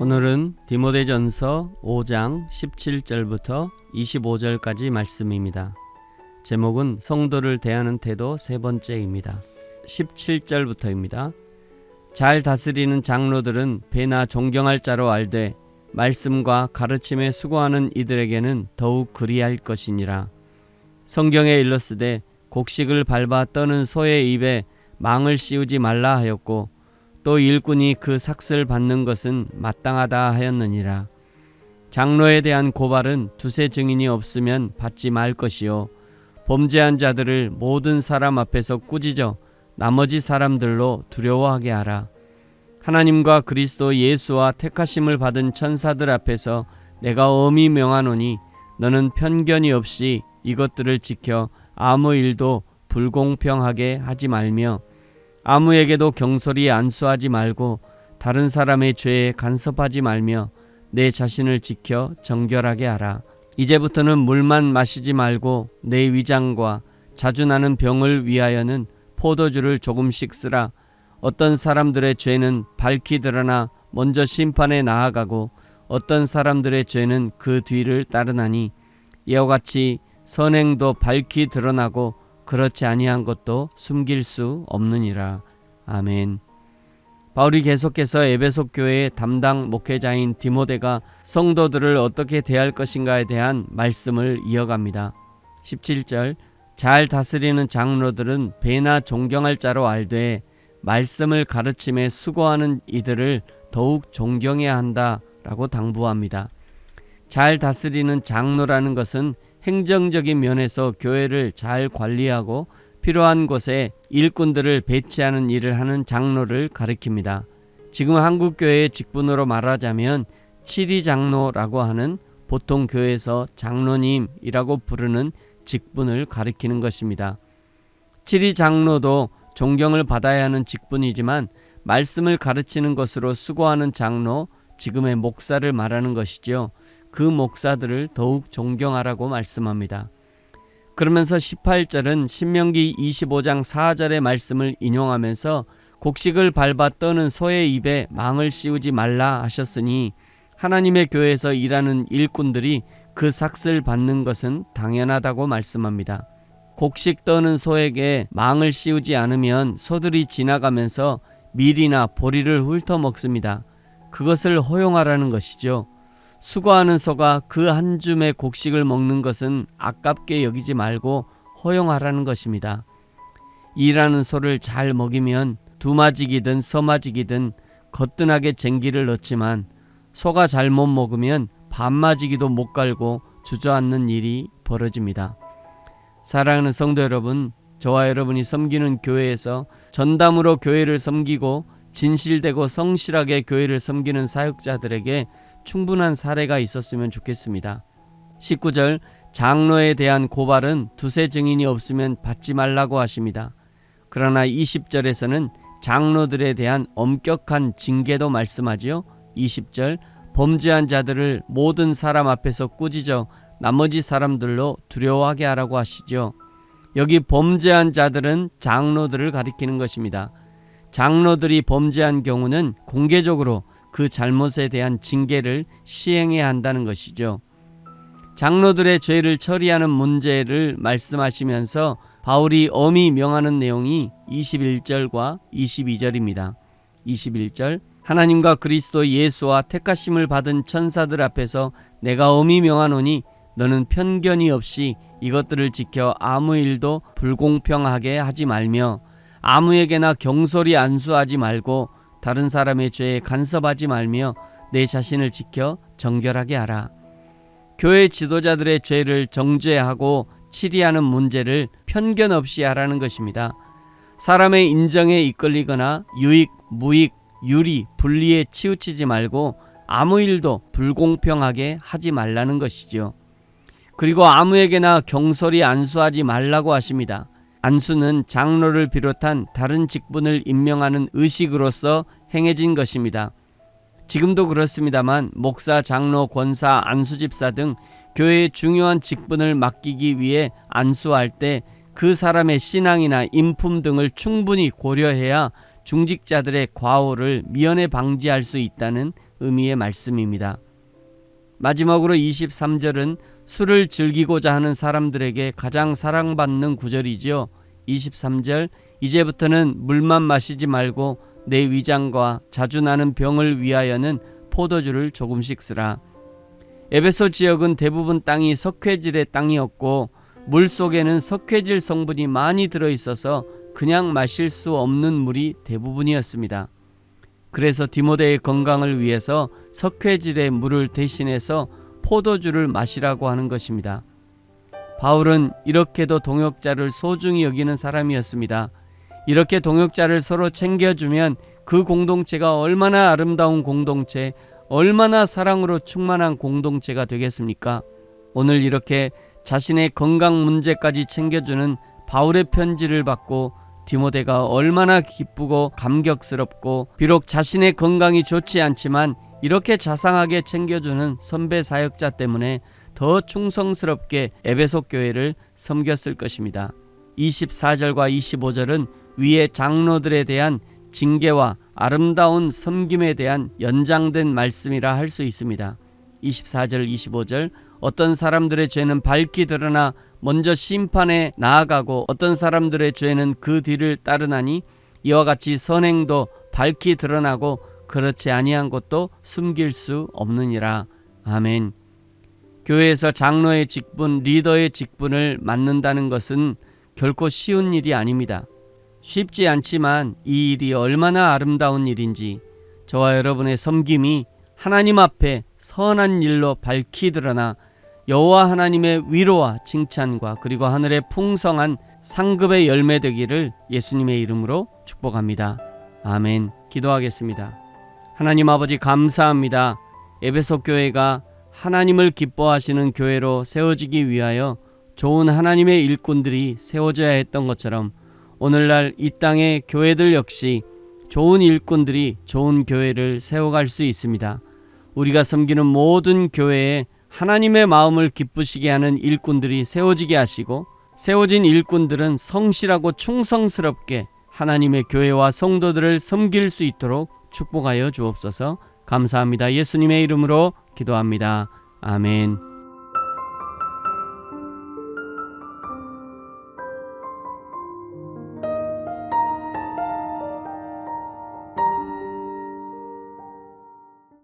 오늘은 디모데전서 5장 17절부터 25절까지 말씀입니다. 제목은 성도를 대하는 태도 세 번째입니다. 17절부터입니다. 잘 다스리는 장로들은 배나 존경할 자로 알되 말씀과 가르침에 수고하는 이들에게는 더욱 그리할 것이니라. 성경에 일렀으되 곡식을 밟아 떠는 소의 입에 망을 씌우지 말라 하였고 또 일꾼이 그 삭슬 받는 것은 마땅하다 하였느니라. 장로에 대한 고발은 두세 증인이 없으면 받지 말 것이요. 범죄한 자들을 모든 사람 앞에서 꾸짖어 나머지 사람들로 두려워하게 하라. 하나님과 그리스도 예수와 택하심을 받은 천사들 앞에서 내가 엄히 명하노니 너는 편견이 없이 이것들을 지켜 아무 일도 불공평하게 하지 말며 아무에게도 경솔히 안수하지 말고 다른 사람의 죄에 간섭하지 말며 내 자신을 지켜 정결하게 하라. 이제부터는 물만 마시지 말고 내 위장과 자주 나는 병을 위하여는 포도주를 조금씩 쓰라. 어떤 사람들의 죄는 밝히 드러나 먼저 심판에 나아가고 어떤 사람들의 죄는 그 뒤를 따르나니 이와 같이 선행도 밝히 드러나고 그렇지 아니한 것도 숨길 수 없느니라. 아멘. 바울이 계속해서 에베소 교회의 담당 목회자인 디모데가 성도들을 어떻게 대할 것인가에 대한 말씀을 이어갑니다. 17절 잘 다스리는 장로들은 배나 존경할 자로 알되 말씀을 가르침에 수고하는 이들을 더욱 존경해야 한다라고 당부합니다. 잘 다스리는 장로라는 것은 행정적인 면에서 교회를 잘 관리하고 필요한 곳에 일꾼들을 배치하는 일을 하는 장로를 가리킵니다. 지금 한국 교회의 직분으로 말하자면 칠위 장로라고 하는 보통 교회에서 장로님이라고 부르는 직분을 가리키는 것입니다. 칠위 장로도 존경을 받아야 하는 직분이지만 말씀을 가르치는 것으로 수고하는 장로, 지금의 목사를 말하는 것이죠. 그 목사들을 더욱 존경하라고 말씀합니다. 그러면서 18절은 신명기 25장 4절의 말씀을 인용하면서 곡식을 밟아 떠는 소의 입에 망을 씌우지 말라 하셨으니 하나님의 교회에서 일하는 일꾼들이 그 삭슬 받는 것은 당연하다고 말씀합니다. 곡식 떠는 소에게 망을 씌우지 않으면 소들이 지나가면서 밀이나 보리를 훑어 먹습니다. 그것을 허용하라는 것이죠. 수고하는 소가 그 한 줌의 곡식을 먹는 것은 아깝게 여기지 말고 허용하라는 것입니다. 일하는 소를 잘 먹이면 두마지기든 서마지기든 거뜬하게 쟁기를 넣지만 소가 잘못 먹으면 반마지기도 못 갈고 주저앉는 일이 벌어집니다. 사랑하는 성도 여러분, 저와 여러분이 섬기는 교회에서 전담으로 교회를 섬기고 진실되고 성실하게 교회를 섬기는 사역자들에게 충분한 사례가 있었으면 좋겠습니다. 19절 장로에 대한 고발은 두세 증인이 없으면 받지 말라고 하십니다. 그러나 20절에서는 장로들에 대한 엄격한 징계도 말씀하지요. 20절 범죄한 자들을 모든 사람 앞에서 꾸짖어 나머지 사람들로 두려워하게 하라고 하시죠. 여기 범죄한 자들은 장로들을 가리키는 것입니다. 장로들이 범죄한 경우는 공개적으로 그 잘못에 대한 징계를 시행해야 한다는 것이죠. 장로들의 죄를 처리하는 문제를 말씀하시면서 바울이 엄히 명하는 내용이 21절과 22절입니다. 21절 하나님과 그리스도 예수와 택하심을 받은 천사들 앞에서 내가 엄히 명하노니 너는 편견이 없이 이것들을 지켜 아무 일도 불공평하게 하지 말며 아무에게나 경솔히 안수하지 말고 다른 사람의 죄에 간섭하지 말며 내 자신을 지켜 정결하게 하라. 교회 지도자들의 죄를 정죄하고 치리하는 문제를 편견 없이 하라는 것입니다. 사람의 인정에 이끌리거나 유익, 무익, 유리, 분리에 치우치지 말고 아무 일도 불공평하게 하지 말라는 것이죠. 그리고 아무에게나 경솔히 안수하지 말라고 하십니다. 안수는 장로를 비롯한 다른 직분을 임명하는 의식으로서 행해진 것입니다. 지금도 그렇습니다만 목사, 장로, 권사, 안수집사 등 교회의 중요한 직분을 맡기기 위해 안수할 때 그 사람의 신앙이나 인품 등을 충분히 고려해야 중직자들의 과오를 미연에 방지할 수 있다는 의미의 말씀입니다. 마지막으로 23절은 술을 즐기고자 하는 사람들에게 가장 사랑받는 구절이지요. 23절 이제부터는 물만 마시지 말고 내 위장과 자주 나는 병을 위하여는 포도주를 조금씩 쓰라. 에베소 지역은 대부분 땅이 석회질의 땅이었고 물 속에는 석회질 성분이 많이 들어 있어서 그냥 마실 수 없는 물이 대부분이었습니다. 그래서 디모데의 건강을 위해서 석회질의 물을 대신해서 포도주를 마시라고 하는 것입니다. 바울은 이렇게도 동역자를 소중히 여기는 사람이었습니다. 이렇게 동역자를 서로 챙겨주면 그 공동체가 얼마나 아름다운 공동체, 얼마나 사랑으로 충만한 공동체가 되겠습니까? 오늘 이렇게 자신의 건강 문제까지 챙겨주는 바울의 편지를 받고 디모데가 얼마나 기쁘고 감격스럽고 비록 자신의 건강이 좋지 않지만 이렇게 자상하게 챙겨주는 선배 사역자 때문에 더 충성스럽게 에베소 교회를 섬겼을 것입니다. 24절과 25절은 위의 장로들에 대한 징계와 아름다운 섬김에 대한 연장된 말씀이라 할 수 있습니다. 24절, 25절 어떤 사람들의 죄는 밝히 드러나 먼저 심판에 나아가고 어떤 사람들의 죄는 그 뒤를 따르나니 이와 같이 선행도 밝히 드러나고 그렇지 아니한 것도 숨길 수 없느니라. 아멘. 교회에서 장로의 직분, 리더의 직분을 맡는다는 것은 결코 쉬운 일이 아닙니다. 쉽지 않지만 이 일이 얼마나 아름다운 일인지 저와 여러분의 섬김이 하나님 앞에 선한 일로 밝히 드러나 여호와 하나님의 위로와 칭찬과 그리고 하늘의 풍성한 상급의 열매 되기를 예수님의 이름으로 축복합니다. 아멘. 기도하겠습니다. 하나님 아버지 감사합니다. 에베소 교회가 하나님을 기뻐하시는 교회로 세워지기 위하여 좋은 하나님의 일꾼들이 세워져야 했던 것처럼 오늘날 이 땅의 교회들 역시 좋은 일꾼들이 좋은 교회를 세워갈 수 있습니다. 우리가 섬기는 모든 교회에 하나님의 마음을 기쁘시게 하는 일꾼들이 세워지게 하시고 세워진 일꾼들은 성실하고 충성스럽게 하나님의 교회와 성도들을 섬길 수 있도록 축복하여 주옵소서. 감사합니다. 예수님의 이름으로 기도합니다. 아멘.